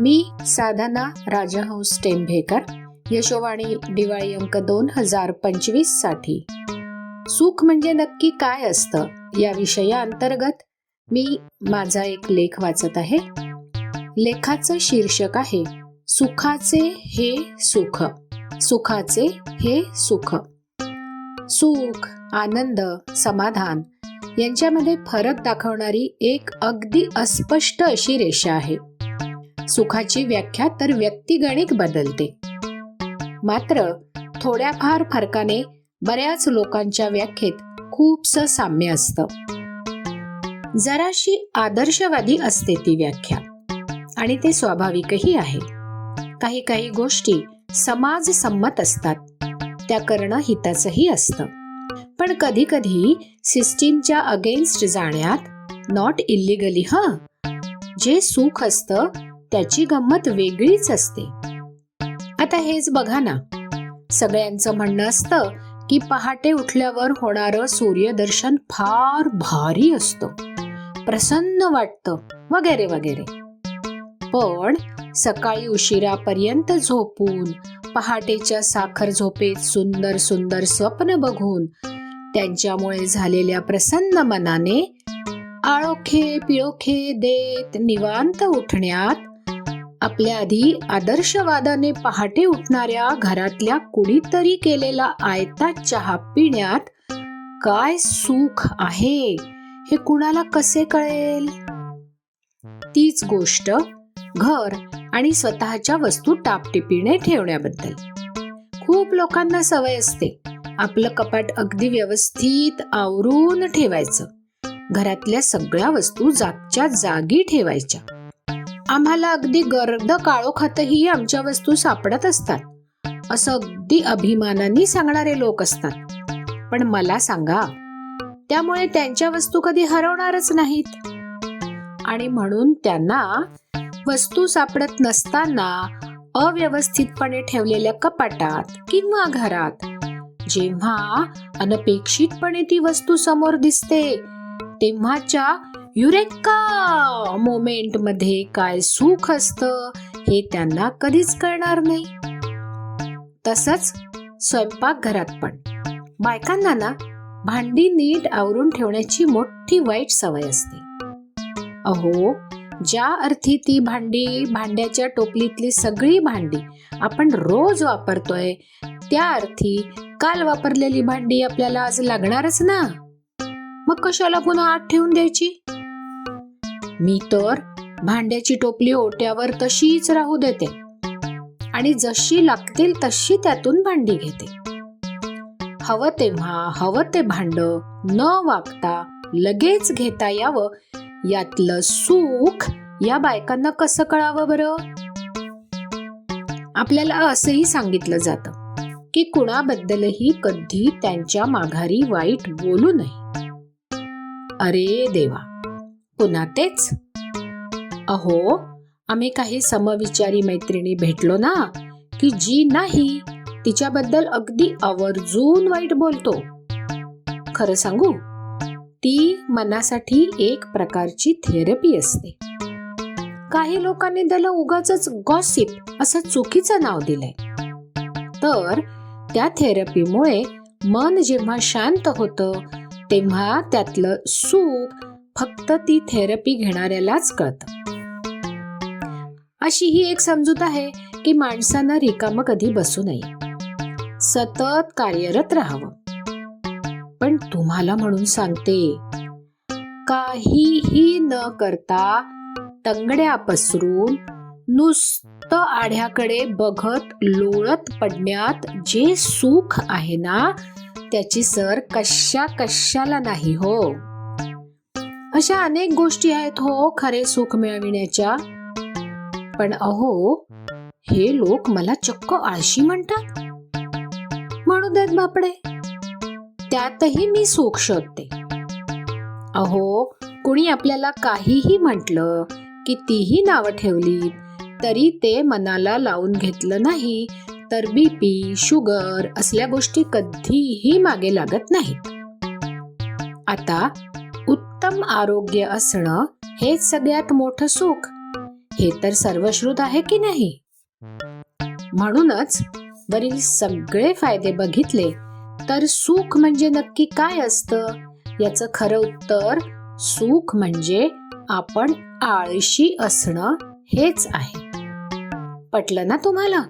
मी साधना राजहंस टेंभेकर यशोवाणी दिवाळी अंक दोन हजार पंचवीससाठी. सुख म्हणजे नक्की काय असतं? या विषयाअंतर्गत मी माझा एक लेख वाचत आहे. लेखाचं शीर्षक आहे सुखाचे हे सुख सुखाचे हे सुख. सुख आनंद समाधान यांच्यामध्ये फरक दाखवणारी एक अगदी अस्पष्ट अशी रेषा आहे. सुखाची व्याख्या तर व्यक्तिगणिक बदलते. मात्र थोड्याफार फरकाने बऱ्याच लोकांच्या व्याख्येत खूपस साम्य असतं. जराशी आदर्शवादी असते ती व्याख्या आणि ते स्वाभाविकही आहे. काही काही गोष्टी समाज संमत असतात त्या करणं हिताचंही असतं. पण कधी कधी सिस्टीमच्या अगेन्स्ट जाण्यात नॉट इलिगली हा? जे सुख असतं त्याची गंमत वेगळीच असते. आता हेच बघा ना. सगळ्यांचं म्हणणं असतं की पहाटे उठल्यावर होणारं सूर्यदर्शन फार भारी असतं. प्रसन्न वाटतं वगैरे वगैरे. पण सकाळी उशिरापर्यंत झोपून पहाटेच्या साखर झोपेत सुंदर सुंदर स्वप्न बघून त्यांच्यामुळे झालेल्या प्रसन्न मनाने आळोखे पिळोखे देत निवांत उठण्यात आपल्या आधी आदर्शवादाने पहाटे उठणाऱ्या घरातल्या कुणीतरी केलेला आयता चहा पिण्यात काय सुख आहे? हे कुणाला कसे कळेल? तीच गोष्ट घर आणि स्वतःच्या वस्तू टापटिपीने ठेवण्याबद्दल. खूप लोकांना सवय असते. आपलं कपाट अगदी व्यवस्थित आवरून ठेवायचं. घरातल्या सगळ्या वस्तू जागच्या जागी ठेवायच्या. आम्हाला अगदी गर्द काळोखातही आमच्या वस्तू सापडत असतात. असं अगदी अभिमानाने सांगणारे लोक असतात. पण मला सांगा त्यामुळे त्यांच्या वस्तू कधी हरवणारच नाहीत? आणि म्हणून त्यांना वस्तू सापडत नसताना अव्यवस्थितपणे ठेवलेल्या कपाटात किंवा घरात जेव्हा अनपेक्षितपणे ती वस्तू समोर दिसते तेव्हाच्या युरेका! मोमेंटमध्ये काय सुख असतं हे त्यांना कधीच कळणार नाही. तसंच स्वयंपाकघरात पण. बायकांना ना भांडी नीट आवरून ठेवण्याची मोठी वाईट सवय असते. अहो ज्या अर्थी ती भांडी भांड्याच्या टोपलीतली सगळी भांडी आपण रोज वापरतोय त्या अर्थी काल वापरलेली भांडी आपल्याला आज लागणारच ना. मग कशाला पुन्हा आत ठेवून द्यायची? मी तर भांड्याची टोपली ओट्यावर तशीच राहू देते. आणि जशी लागतील तशी त्यातून भांडी घेते. हवं तेव्हा हवं ते भांड न वागता लगेच घेता यावं. यातलं सुख या बायकांना कसं कळावं बरं? आपल्याला असंही सांगितलं जातं की कुणाबद्दलही कधी त्यांच्या माघारी वाईट बोलू नये. अरे देवा! पुन्हा तेच. अहो आम्ही काही समविचारी मैत्रिणी भेटलो ना की जी नाही तिच्याबद्दल अगदी आवर्जून वाईट बोलतो. खरं सांगू ती मनासाठी एक प्रकारची थेरपी असते. काही लोकांनी त्याला उगाच गॉसिप असं चुकीचं नाव दिलंय. तर त्या थेरपीमुळे मन जेव्हा शांत होतं तेव्हा त्यातलं सुख फक्त ती थेरपी घेणाऱ्यालाच कळतं. अशी ही एक समजूत आहे की माणसानं रिकामं कधी बसू नये. सतत कार्यरत राहावं. पण तुम्हाला म्हणून सांगते काहीही न करता तंगड्या पसरून नुसतं आढ्याकडे बघत लोळत पडण्यात जे सुख आहे ना त्याची सर कशा कशाला नाही हो. अशा अनेक गोष्टी आहेत हो खरे सुख मिळविण्याच्या. पण अहो हे लोक मला चक्क आळशी म्हणतात. म्हणू देत बापडे. त्यातही मी सुख शोधते. अहो कुणी आपल्याला काहीही म्हटलं कितीही नावं ठेवली तरी ते मनाला लावून घेतलं नाही तर बीपी शुगर असल्या गोष्टी कधीही मागे लागत नाहीत. आता उत्तम आरोग्य असणं हेच सगळ्यात मोठं सुख. हे तर सर्वश्रुत आहे की नाही? म्हणूनच वरील सगळे फायदे बघितले तर सुख म्हणजे नक्की काय असतं? याचं खरं उत्तर सुख म्हणजे आपण आळशी असणं हेच आहे. पटलं ना तुम्हाला?